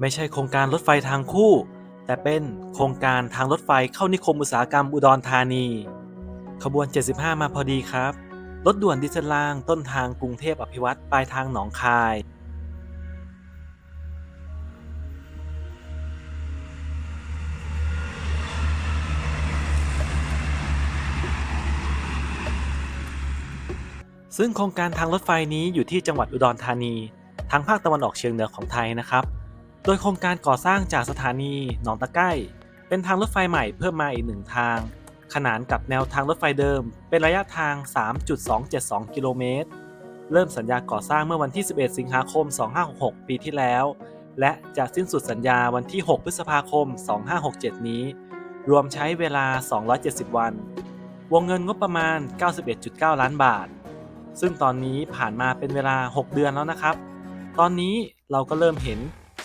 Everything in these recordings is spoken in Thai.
ไม่ใช่โครงการรถไฟทางคู่ แต่เป็นโครงการทางรถไฟเข้านิคมอุตสาหกรรมอุดรธานี ขบวน 75 มาพอดีครับ รถด่วนดิเซลล่างต้นทางกรุงเทพอภิวัตรปลายทางหนองคายซึ่งโครงการทางรถไฟนี้อยู่ที่จังหวัดอุดรธานี ทางภาคตะวันออกเฉียงเหนือของไทยนะครับ โดยโครงการก่อสร้างจากสถานีหนองตะไก้เป็นทางรถไฟใหม่เพิ่มมาอีกหนึ่งทาง ขนานกับแนวทางรถไฟเดิม เป็นระยะทาง 3.272 กิโลเมตร เริ่มสัญญาก่อสร้างเมื่อวันที่ 11 สิงหาคม 2566 ปีที่แล้ว และจะสิ้นสุดสัญญาวันที่ 6 พฤษภาคม 2567 นี้ รวมใช้เวลา 270 วัน วงเงินงบประมาณ 91.9 ล้านบาท ซึ่งตอนนี้ผ่านมาเป็นเวลา 6 เดือนแล้วนะครับ ตอนนี้เราก็เริ่มเห็น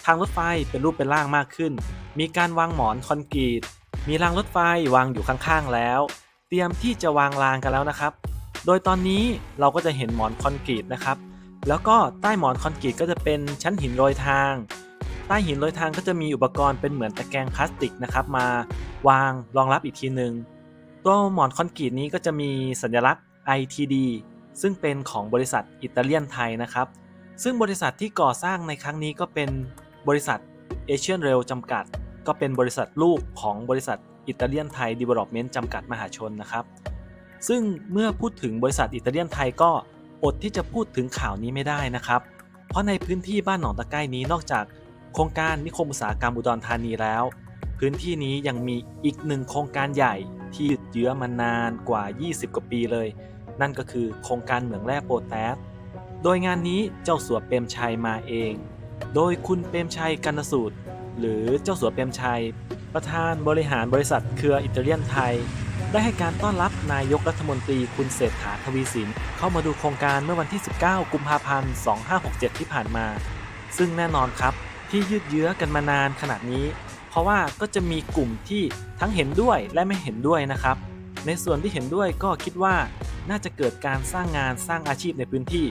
ทางรถไฟเป็นรูปเป็นร่างมากขึ้น มีการวางหมอนคอนกรีต มีรางรถไฟวางอยู่ข้างๆแล้ว เตรียมที่จะวางรางกันแล้วนะครับ โดยตอนนี้เราก็จะเห็นหมอนคอนกรีตนะครับ แล้วก็ใต้หมอนคอนกรีตก็จะเป็นชั้นหินโรยทาง ใต้หินโรยทางก็จะมีอุปกรณ์เป็นเหมือนตะแกรงพลาสติกนะครับ มาวางรองรับอีกทีหนึ่งตัวหมอนคอนกรีตนี้ก็จะมีสัญลักษณ์ ITD ซึ่งเป็นของบริษัทอิตาเลียนไทยนะครับ ซึ่งบริษัทที่ก่อสร้างในครั้งนี้ก็เป็น บริษัทเอเชียนเรลจำกัด ก็เป็นบริษัทลูกของบริษัทอิตาเลียนไทยดีเวล็อปเมนต์จำกัดมหาชนนะครับ ซึ่งเมื่อพูดถึงบริษัทอิตาเลียนไทยก็อดที่จะพูดถึงข่าวนี้ไม่ได้นะครับ เพราะในพื้นที่บ้านหนองตะไก้นี้นอกจากโครงการนิคมอุตสาหกรรมอุดรธานีแล้ว พื้นที่นี้ยังมีอีกหนึ่งโครงการใหญ่ที่ยืดเยื้อมานานกว่า 20 กว่าปีเลย นั่นก็คือโครงการเหมืองแร่โปแทสโดยงานนี้เจ้าสัวเปรมชัยมาเอง โดยคุณเปรมชัยกันสูตร หรือเจ้าสัวเปรมชัย ประธานบริหารบริษัทเครืออิตาเลียนไทย ได้ให้การต้อนรับนายกรัฐมนตรีคุณเศรษฐาทวีสิน เข้ามาดูโครงการเมื่อวันที่ 19 กุมภาพันธ์ 2567 ที่ผ่านมา ซึ่งแน่นอนครับที่ยืดเยื้อกันมานานขนาดนี้ เพราะว่าก็จะมีกลุ่มที่ทั้งเห็นด้วยและไม่เห็นด้วยนะครับ ในส่วนที่เห็นด้วยก็คิดว่าน่าจะเกิดการสร้างงานสร้างอาชีพในพื้นที่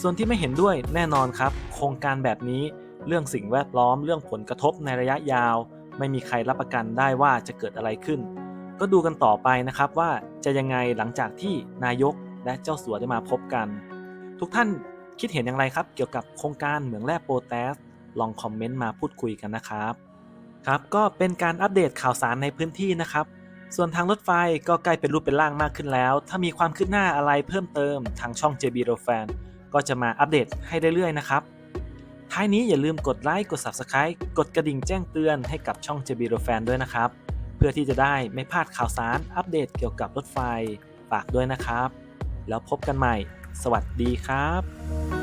ส่วนที่ไม่เห็นด้วยแน่นอนครับ โครงการแบบนี้ เรื่องสิ่งแวดล้อม เรื่องผลกระทบในระยะยาว ไม่มีใครรับประกันได้ว่าจะเกิดอะไรขึ้น ก็ดูกันต่อไปนะครับว่าจะยังไงหลังจากที่นายกและเจ้าสัวได้มาพบกัน ทุกท่านคิดเห็นอย่างไรครับ เกี่ยวกับโครงการเหมืองแร่โปแทสลองคอมเมนต์มาพูดคุยกันนะครับครับก็เป็นการอัปเดตข่าวสารในพื้นที่นะครับ ส่วนทางรถไฟก็ใกล้เป็นรูปเป็นร่างมากขึ้นแล้ว ถ้ามีความคืบหน้าอะไรเพิ่มเติมทางช่อง JB r o f a n ก็จะมาอัปเดตให้เรื่อยๆนะครับ ท้ายนี้อย่าลืมกดไลค์กด Subscribe กดกระดิ่งแจ้งเตือนให้กับช่อง JB r o f a n ด้วยนะครับ เพื่อที่จะได้ไม่พลาดข่าวสารอัปเดตเกี่ยวกับรถไฟฝากด้วยนะครับ แล้วพบกันใหม่ สวัสดีครับ